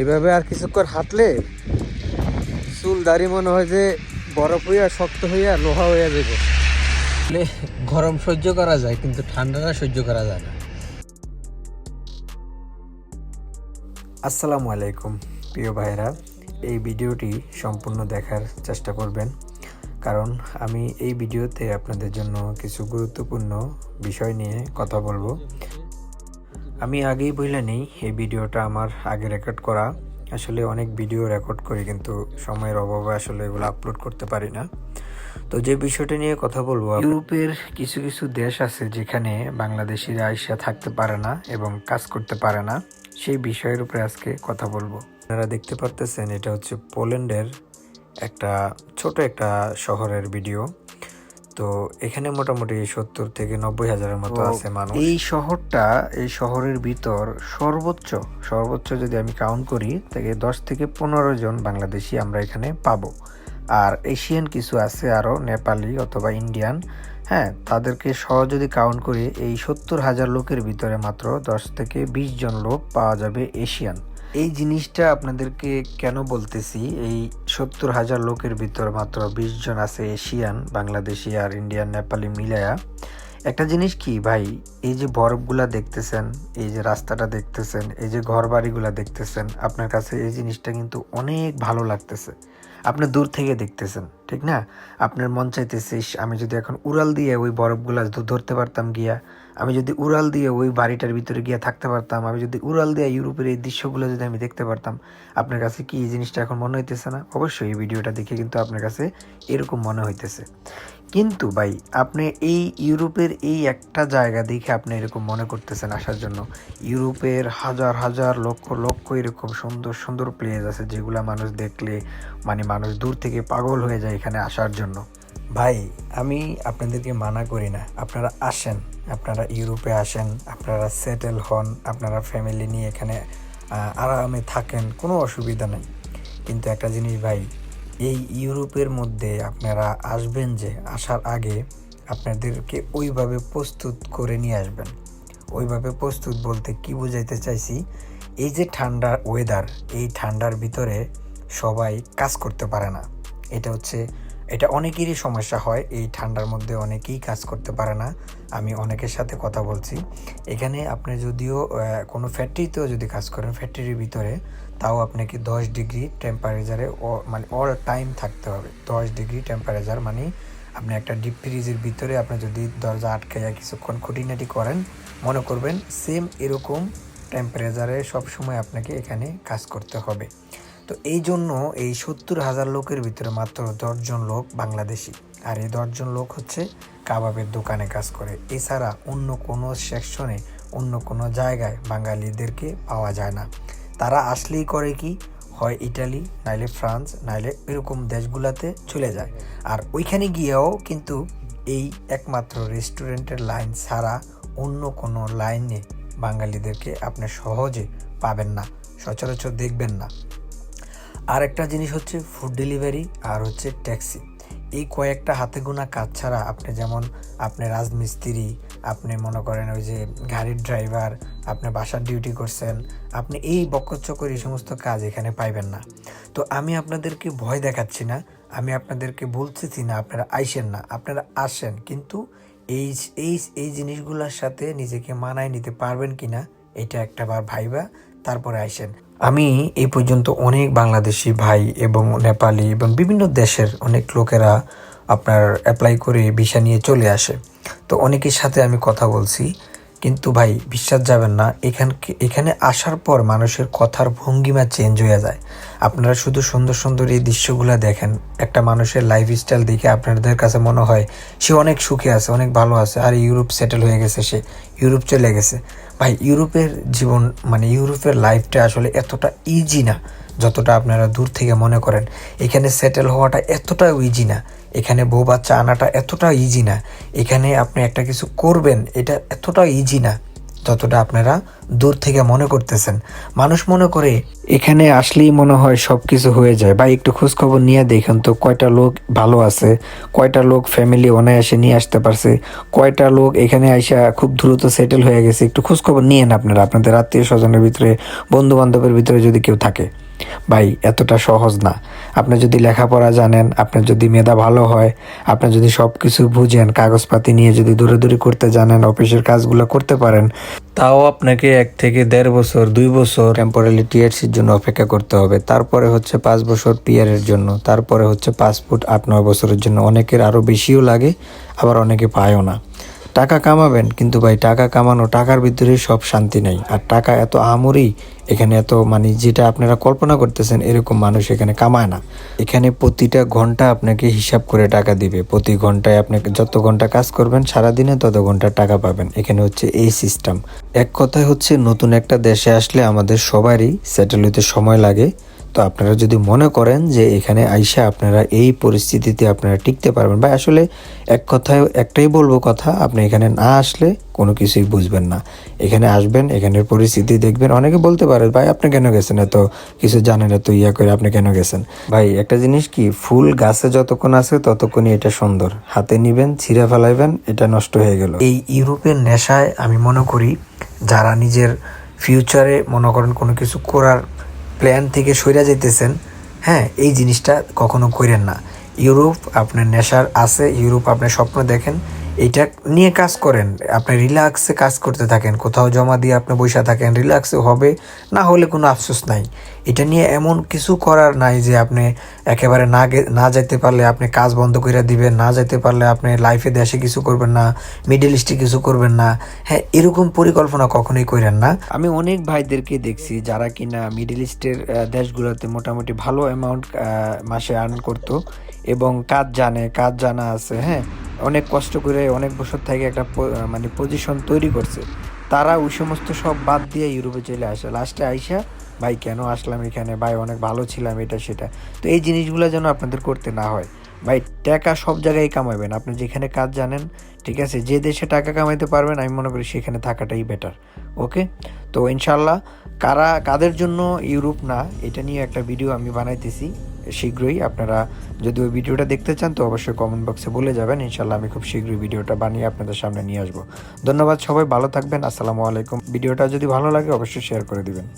এভাবে আর কিছুক্ষণ হাঁটলে চুল দাড়ি মনে হয় যে বরফ হইয়া শক্ত হইয়া লোহা হইয়া যাবে মানে গরম সহ্য করা যায় কিন্তু ঠান্ডাটা সহ্য করা যায় না। আসসালামু আলাইকুম প্রিয় ভাইরা এই ভিডিওটি সম্পূর্ণ দেখার চেষ্টা করবেন কারণ আমি এই ভিডিওতে আপনাদের জন্য কিছু গুরুত্বপূর্ণ বিষয় নিয়ে কথা বলব। আমি আগেই বলে নেই, এই ভিডিওটা আমার আগে রেকর্ড করা। আসলে অনেক ভিডিও রেকর্ড করি, কিন্তু সময়ের অভাবে আসলে এগুলো আপলোড করতে পারি না। তো যে বিষয়টা নিয়ে কথা বলব, ইউরোপের কিছু কিছু দেশ আছে যেখানে বাংলাদেশিরা আইসা থাকতে পারে না এবং কাজ করতে পারে না। সেই বিষয়ের উপরে আজকে কথা বলব। আপনারা দেখতে পারতেছেন, এটা হচ্ছে পোল্যান্ডের একটা, ছোট একটা শহরের ভিডিও তো এখানে মোটামুটি সত্তর থেকে নব্বই হাজারের মতো আছে মানুষ। এই শহরটা এই শহরের ভিতর সর্বোচ্চ সর্বোচ্চ যদি আমি কাউন্ট করি থেকে দশ থেকে পনেরো জন বাংলাদেশি আমরা এখানে পাবো। আর এশিয়ান কিছু আছে আরও নেপালি অথবা ইন্ডিয়ান। হ্যাঁ তাদেরকে সহ যদি কাউন্ট করি এই সত্তর হাজার লোকের ভিতরে মাত্র দশ থেকে বিশ জন লোক পাওয়া যাবে এশিয়ান। এই জিনিসটা আপনাদেরকে কেন বলতেছি? এই সত্তর হাজার লোকের ভিতর মাত্র বিশ জন আছে এশিয়ান, বাংলাদেশি আর ইন্ডিয়ান, নেপালি মিলায়া। একটা জিনিস কি ভাই? এই যে বরফগুলা দেখতেছেন, এই যে রাস্তাটা দেখতেছেন, এই যে ঘর বাড়িগুলা দেখতেছেন, আপনার কাছে এই জিনিসটা কিন্তু অনেক ভালো লাগতেছে। আপনি দূর থেকে দেখতেছেন, ঠিক না? আপনার মন চাইতেছে আমি যদি এখন উড়াল দিয়ে ওই বরফগুলা ধরতে পারতাম গিয়া আমি যদি উড়াল দিয়ে ওই বাড়িটার ভিতরে গিয়ে থাকতে পারতাম, আমি যদি উড়াল দিয়ে ইউরোপের এই দৃশ্যগুলো যদি আমি দেখতে পারতাম, আপনার কাছে কি এই জিনিসটা এখন মনে হইতেছে না? অবশ্যই এই ভিডিওটা দেখে কিন্তু আপনার কাছে এরকম মনে হইতেছে। কিন্তু ভাই, আপনি এই ইউরোপের এই একটা জায়গা দেখে আপনি এরকম মনে করতেছেন আসার জন্য। ইউরোপের হাজার হাজার লক্ষ লক্ষ এরকম সুন্দর সুন্দর প্লেস আছে যেগুলা মানুষ দেখলে মানে মানুষ দূর থেকে পাগল হয়ে যায় এখানে আসার জন্য। ভাই, আমি আপনাদেরকে মানা করি না। আপনারা আসেন, আপনারা ইউরোপে আসেন, আপনারা সেটেল হন, আপনারা ফ্যামিলি নিয়ে এখানে আরামে থাকেন, কোনো অসুবিধা নেই। কিন্তু একটা জিনিস ভাই, এই ইউরোপের মধ্যে আপনারা আসবেন যে, আসার আগে আপনাদেরকে ওইভাবে প্রস্তুত করে নিয়ে আসবেন। ওইভাবে প্রস্তুত বলতে কি বুঝাইতে চাইছি, এই যে ঠান্ডার ওয়েদার এই ঠান্ডার ভিতরে সবাই কাজ করতে পারে না। এটা হচ্ছে এটা অনেকেরই সমস্যা হয়, এই ঠান্ডার মধ্যে অনেকেই কাজ করতে পারে না। আমি অনেকের সাথে কথা বলছি। এখানে আপনি যদিও কোনো ফ্যাক্টরিতেও যদি কাজ করেন, ফ্যাক্টরির ভিতরে, তাও আপনাকে দশ ডিগ্রি টেম্পারেচারে মানে অল টাইম থাকতে হবে। দশ ডিগ্রি টেম্পারেচার মানে আপনি একটা ডিপ ফ্রিজের ভিতরে আপনি যদি দরজা আটকাইয়া কিছুক্ষণ খুঁটিনাটি করেন, মনে করবেন সেম এরকম টেম্পারেচারে সবসময় আপনাকে এখানে কাজ করতে হবে। তো এই জন্য এই সত্তর হাজার লোকের ভিতরে মাত্র দশজন লোক বাংলাদেশি। আর এই দশজন লোক হচ্ছে কাবাবের দোকানে কাজ করে। এছাড়া অন্য কোনো সেকশনে, অন্য কোনো জায়গায় বাঙালিদেরকে পাওয়া যায় না। তারা আসলেই করে কি? হয় ইটালি, নাইলে ফ্রান্স, নাইলে এরকম দেশগুলোতে চলে যায়। আর ওইখানে গিয়েও কিন্তু এই একমাত্র রেস্টুরেন্টের লাইন ছাড়া অন্য কোনো লাইনে বাঙালিদেরকে আপনি সহজে পাবেন না। সচরাচর দেখবেন না। আর একটা জিনিস হচ্ছে ফুড ডেলিভারি আর হচ্ছে ট্যাক্সি এই কয়েকটা হাতে গোনা কাজ ছাড়া আপনি যেমন আপনি রাজমিস্ত্রি, আপনি মনে করেন ওই যে গাড়ির ড্রাইভার আপনি বাসার ডিউটি করছেন, আপনি এই বকচকর এই সমস্ত কাজ এখানে পাইবেন না। তো আমি আপনাদেরকে ভয় দেখাচ্ছি না, আমি আপনাদেরকে বলতেছি না, আপনারা আইসেন না, আপনারা আসেন। কিন্তু এই এই এই জিনিসগুলোর সাথে নিজেকে মানায় নিতে পারবেন কিনা এটা একটা বার ভাইবা, তারপরে আইসেন। আমি এই পর্যন্ত অনেক বাংলাদেশি ভাই এবং নেপালি এবং বিভিন্ন দেশের অনেক লোকেরা আপনার অ্যাপ্লাই করে ভিসা নিয়ে চলে আসে। তো অনেকের সাথে আমি কথা বলছি। কিন্তু ভাই, বিশ্বাস যাবেন না, এখান এখানে আসার পর মানুষের কথার ভঙ্গিমা চেঞ্জ হয়ে যায়। আপনারা শুধু সুন্দর সুন্দর এই দৃশ্যগুলো দেখেন। একটা মানুষের লাইফস্টাইল দেখে আপনাদের কাছে মনে হয় সে অনেক সুখে আছে, অনেক ভালো আছে, আর ইউরোপ সেটেল হয়ে গেছে সে, ইউরোপ চলে গেছে। ভাই, ইউরোপের জীবন মানে ইউরোপের লাইফটা আসলে এতটা ইজি না, যতটা আপনারা দূর থেকে মনে করেন। এখানে সেটেল হওয়াটা এতটা ইজি না। এখানে বউ বাচ্চা আনাটা এতটা ইজি না। এখানে আপনি একটা কিছু করবেন, এটা এতটা ইজি না ততটা আপনারা দূর থেকে মনে করতেছেন। মানুষ মনে করে, এখানে আসলেই মনে হয় সব কিছু হয়ে যায়। বা একটু খোঁজ খবর নিয়ে দেখেন তো, কয়টা লোক ভালো আছে, কয়টা লোক ফ্যামিলি অনায়াসে নিয়ে আসতে পারছে, কয়টা লোক এখানে আইসা খুব দ্রুত সেটেল হয়ে গেছে। একটু খোঁজ খবর নিয়েন আপনারা, আপনাদের আত্মীয় স্বজনের ভিতরে বন্ধু বান্ধবের ভিতরে যদি কেউ থাকে। ভাই, এতটা সহজ না। আপনি যদি লেখাপড়া জানেন আপনার যদি মেধা ভালো হয়, আপনি যদি সব কিছু বুঝেন, কাগজপাতি নিয়ে যদি দৌড়াদৌড়ি করতে জানেন, অফিসের কাজগুলো করতে পারেন, তাও আপনাকে এক থেকে দেড় বছর, দুই বছর টেম্পোরারি টিএসির জন্য অপেক্ষা করতে হবে। তারপরে হচ্ছে পাঁচ বছর পিয়ারের জন্য, তারপরে হচ্ছে পাসপোর্ট আট, নয় বছরের জন্য। অনেকের আরও বেশিও লাগে, আবার অনেকে পায়ও না। টাকা কামাবেন, কিন্তু ভাই টাকা কামানো, টাকার ভিতরে সব শান্তি নেই। আর টাকা এত আমরি, এখানে এত মানে যেটা আপনারা কল্পনা করতেছেন, এরকম মানুষ এখানে কামায় না। এখানে প্রতিটা ঘণ্টা আপনাকে হিসাব করে টাকা দিবে। প্রতি ঘন্টায় আপনাকে যত ঘণ্টা কাজ করবেন, সারাদিনে তত ঘণ্টা টাকা পাবেন। এখানে হচ্ছে এই সিস্টেম এক কথায় হচ্ছে, নতুন একটা দেশে আসলে আমাদের সবারই সেটেল হতে সময় লাগে। তো আপনারা যদি মনে করেন যে এখানে আইসা আপনারা এই পরিস্থিতিতে আপনারা টিকতে পারবেন বা আসলে এক কথায় একটাই বলব কথা, আপনি এখানে না আসলে কোনো কিছুই বুঝবেন না। এখানে আসবেন, এখানের পরিস্থিতি দেখবেন। অনেকে বলতে পারে, ভাই, আপনি কেন গেছেন? এত কিছু জানেন এত ইয়া করে আপনি কেন গেছেন? ভাই, একটা জিনিস কি, ফুল গাছে যতক্ষণ আছে ততক্ষণই এটা সুন্দর। হাতে নিবেন, ছিঁড়ে ফেলাইবেন, এটা নষ্ট হয়ে গেল। এই ইউরোপের নেশায় আমি মনে করি, যারা নিজের ফিউচারে মনে করেন কোনো কিছু করার প্ল্যান থেকে সইরা যেতেছেন হ্যাঁ এই জিনিসটা কখনো করেন না। ইউরোপ আপনার নেশার আছে, ইউরোপ আপনার স্বপ্ন দেখেন এটা নিয়ে কাজ করেন। আপনি রিল্যাক্সে কাজ করতে থাকেন, কোথাও জমা দিয়ে আপনি বসে থাকেন, রিল্যাক্সে হবে, না হলে কোনো আফসোস নাই। এটা নিয়ে এমন কিছু করার নাই যে আপনি একেবারে না না যাইতে পারলে আপনি কাজ বন্ধ করে দিবেন, না যাইতে পারলে আপনি লাইফে দেশে কিছু করবেন না মিডল ইস্টে কিছু করবেন না। হ্যাঁ এরকম পরিকল্পনা কখনোই করেন না। আমি অনেক ভাইদেরকে দেখছি যারা কিনা মিডল ইস্টের দেশগুলোতে মোটামুটি ভালো অ্যামাউন্ট মাসে আর্ন করতো এবং কাজ জানে, কাজ জানা আছে হ্যাঁ? অনেক কষ্ট করে অনেক বছর থেকে একটা মানে পজিশন তৈরি করছে। তারা ওই সমস্ত সব বাদ দিয়ে ইউরোপে চলে আসে। লাস্টে আইসা ভাই, কেন আসলাম এখানে? ভাই, অনেক ভালো ছিলাম এটা, সেটা। তো এই জিনিসগুলো যেন আপনাদের করতে না হয়। ভাই, টাকা সব জায়গায় কামাবেন। আপনি যেখানে কাজ জানেন, ঠিক আছে, যে দেশে টাকা কামাইতে পারবেন, আমি মনে করি সেখানে থাকাটাই বেটার ওকে তো ইনশাল্লাহ কারা, কাদের জন্য ইউরোপ না, এটা নিয়ে একটা ভিডিও আমি বানাইতেছি শীঘ্রই। আপনারা যদি ওই ভিডিওটা দেখতে চান, তো অবশ্যই কমেন্ট বক্সে বলে যাবেন। ইনশাল্লাহ আমি খুব শীঘ্রই ভিডিওটা বানিয়ে আপনাদের সামনে নিয়ে আসব। ধন্যবাদ সবাই, ভালো থাকবেন। আসসালামু আলাইকুম। ভিডিওটা যদি ভালো লাগে, অবশ্যই শেয়ার করে দিবেন।